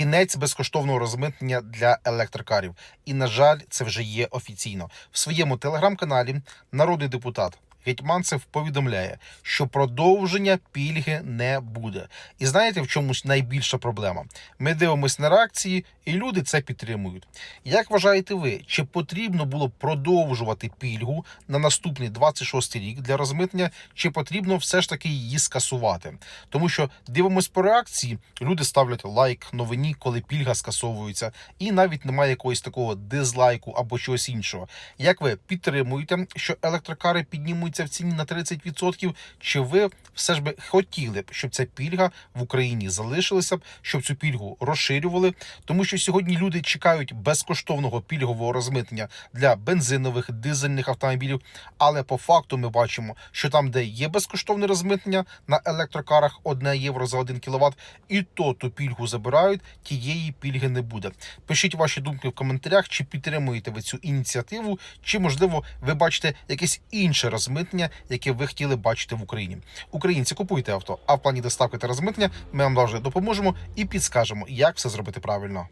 кінець безкоштовного розмитнення для електрокарів. І на жаль, це вже є офіційно в своєму телеграм-каналі. Народний депутат Гетьманцев повідомляє, що продовження пільги не буде. І знаєте, в чомусь найбільша проблема? Ми дивимось на реакції, і люди це підтримують. Як вважаєте ви, чи потрібно було продовжувати пільгу на наступний 26 рік для розмитнення, чи потрібно все ж таки її скасувати? Тому що дивимось по реакції, люди ставлять лайк новині, коли пільга скасовується, і навіть немає якогось такого дизлайку або чогось іншого. Як ви підтримуєте, що електрокари піднімуться в ціні на 30%, чи ви все ж би хотіли б, щоб ця пільга в Україні залишилася б, щоб цю пільгу розширювали? Тому що сьогодні люди чекають безкоштовного пільгового розмитнення для бензинових дизельних автомобілів. Але по факту ми бачимо, що там, де є безкоштовне розмитнення на електрокарах 1 євро за 1 кВт, і то ту пільгу забирають, тієї пільги не буде. Пишіть ваші думки в коментарях, чи підтримуєте ви цю ініціативу, чи можливо ви бачите якесь інше розмитнення, яке ви хотіли бачити в Україні. Українці купуйте авто, а в плані доставки та розмитнення ми вам завжди допоможемо і підскажемо, як все зробити правильно.